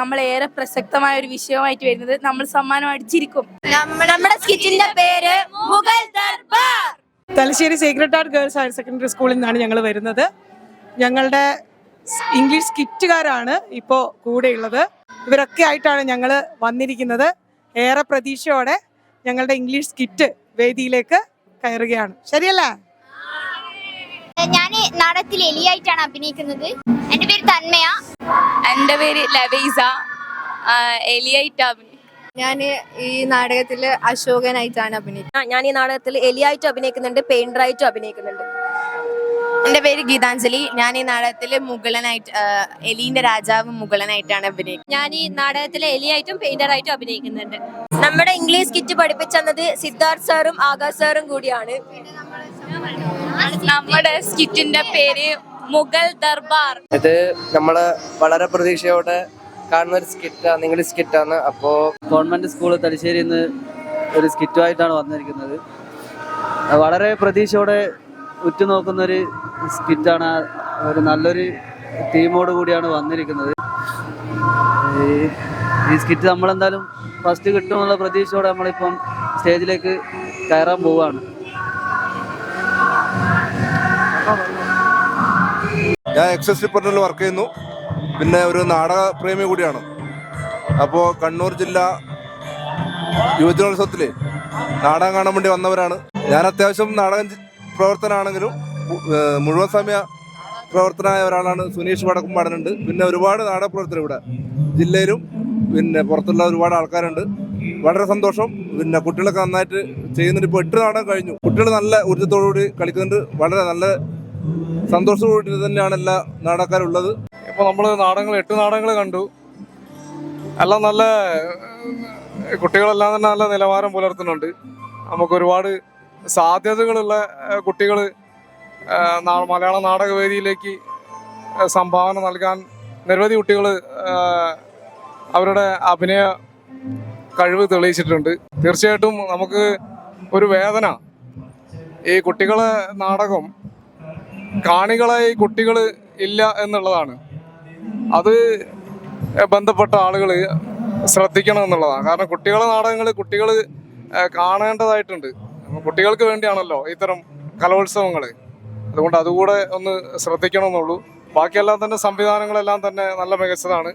നമ്മൾ ഏറെ പ്രസക്തമായ ഒരു വിഷയമായിട്ട് വരുന്നത് നമ്മൾ സമ്മാനം അടിച്ചിരിക്കും നമ്മുടെ സ്കിറ്റിന്റെ പേര് Mughal Darbar. Thalassery Sacred Heart girls higher secondary സ്കൂളിൽ നിന്നാണ് ഞങ്ങൾ വരുന്നത്. ഞങ്ങളുടെ ഇംഗ്ലീഷ് സ്കിറ്റുകാരാണ് ഇപ്പോൾ കൂടെയുള്ളത്. ഇവരൊക്കെ ആയിട്ടാണ് ഞങ്ങൾ വന്നിരിക്കുന്നത്. ഏറെ പ്രതീക്ഷയോടെ ഞങ്ങളുടെ ഇംഗ്ലീഷ് സ്കിറ്റ് വേദിയിലേക്ക് കയറുകയാണ്. ശരിയല്ലേ? ഞാൻ നാടകത്തിൽ എലിയായിട്ടാണ് അഭിനയിക്കുന്നത്. എന്റെ പേര് തന്മയ. എന്റെ പേര് ലവൈസ. എലിയായിട്ട് ഞാൻ ഈ നാടകത്തിൽ അശോകനായിട്ടാണ് അഭിനയിക്കുന്നത് ഞാൻ ഈ നാടകത്തിൽ എലിയായിട്ട് അഭിനയിക്കുന്നുണ്ട് പെയിന്ററായിട്ടും അഭിനയിക്കുന്നുണ്ട്. എന്റെ പേര് ഗീതാഞ്ജലി. ഞാൻ ഈ നാടകത്തിൽ മുഗളനായിട്ട് എലീന്റെ രാജാവ് മുഗളനായിട്ടാണ് അഭിനയിക്കുന്നത്. ഞാൻ ഈ നാടകത്തിൽ എലിയായിട്ടും പെയിന്ററായിട്ടും അഭിനയിക്കുന്നുണ്ട്. നമ്മുടെ ഇംഗ്ലീഷ് കിറ്റ് പഠിപ്പിച്ചത് സിദ്ധാർത്ഥ് സാറും ആകാശ് സാറും കൂടിയാണ്. നമ്മുടെ സ്കിറ്റിന്റെ പേര് മുഗൾ ദർബാർ. ഇത് നമ്മൾ വളരെ പ്രതീക്ഷയോടെ കാണുന്ന ഒരു സ്കിറ്റാണ് സ്കിറ്റ് സ്കിറ്റാണ് അപ്പോ ഗവൺമെന്റ് സ്കൂൾ തലശ്ശേരിയിൽ നിന്ന് ഒരു സ്കിറ്റുമായിട്ടാണ് വന്നിരിക്കുന്നത്. വളരെ പ്രതീക്ഷയോടെ ഉറ്റുനോക്കുന്ന ഒരു സ്കിറ്റാണ് ഒരു നല്ലൊരു ടീമോട് കൂടിയാണ് വന്നിരിക്കുന്നത്. ഈ- ഈ സ്കിറ്റ് നമ്മളെന്തായാലും ഫസ്റ്റ് കിട്ടുമെന്നുള്ള പ്രതീക്ഷയോടെ നമ്മളിപ്പം സ്റ്റേജിലേക്ക് കയറാൻ പോവുകയാണ്. ഞാൻ എക്സസ് ഡിപ്പാർട്ട്മെന്റിൽ വർക്ക് ചെയ്യുന്നു. പിന്നെ ഒരു നാടക പ്രേമി കൂടിയാണ്. അപ്പോൾ കണ്ണൂർ ജില്ല യുവജനോത്സവത്തിൽ നാടകം കാണാൻ വേണ്ടി വന്നവരാണ്. ഞാൻ അത്യാവശ്യം നാടകം പ്രവർത്തനമാണെങ്കിലും മുഴുവൻ സമയ പ്രവർത്തനമായ ഒരാളാണ് സുനീഷ് വടക്കുംപാടനുണ്ട്. പിന്നെ ഒരുപാട് നാടക പ്രവർത്തനം ഇവിടെ. ജില്ലയിലും പിന്നെ പുറത്തുള്ള ഒരുപാട് ആൾക്കാരുണ്ട്. വളരെ സന്തോഷം. പിന്നെ കുട്ടികളൊക്കെ നന്നായിട്ട് ചെയ്യുന്നുണ്ട്. ഇപ്പോൾ എട്ട് നാടകം കഴിഞ്ഞു. കുട്ടികൾ നല്ല ഊർജത്തോടുകൂടി കളിക്കുന്നുണ്ട്. വളരെ നല്ല സന്തോഷത്തോടുകൂടി തന്നെയാണ് എല്ലാ നാടക്കാരുള്ളത് ഇപ്പോൾ നമ്മൾ നാടകങ്ങൾ എട്ട് നാടകങ്ങൾ കണ്ടു. എല്ലാം നല്ല കുട്ടികളെല്ലാം തന്നെ നല്ല നിലവാരം പുലർത്തുന്നുണ്ട്. നമുക്ക് ഒരുപാട് സാധ്യതകളുള്ള കുട്ടികൾ മലയാള നാടകവേദിയിലേക്ക് സംഭാവന നൽകാൻ നിരവധി കുട്ടികൾ അവരുടെ അഭിനയ കഴിവ് തെളിയിച്ചിട്ടുണ്ട്. തീർച്ചയായിട്ടും നമുക്ക് ഒരു വേദന. ഈ കുട്ടികളെ നാടകം കാണികളായി കുട്ടികൾ ഇല്ല എന്നുള്ളതാണ്. അത് ബന്ധപ്പെട്ട ആളുകൾ ശ്രദ്ധിക്കണം എന്നുള്ളതാണ്. കാരണം കുട്ടികളെ നാടകങ്ങൾ കുട്ടികൾ കാണേണ്ടതായിട്ടുണ്ട്. കുട്ടികൾക്ക് വേണ്ടിയാണല്ലോ ഇത്തരം കലോത്സവങ്ങൾ അതുകൊണ്ട് അതുകൂടെ ഒന്ന് ശ്രദ്ധിക്കണമെന്നുള്ളൂ. ബാക്കിയെല്ലാം തന്നെ സംവിധാനങ്ങളെല്ലാം തന്നെ നല്ല മികച്ചതാണ്.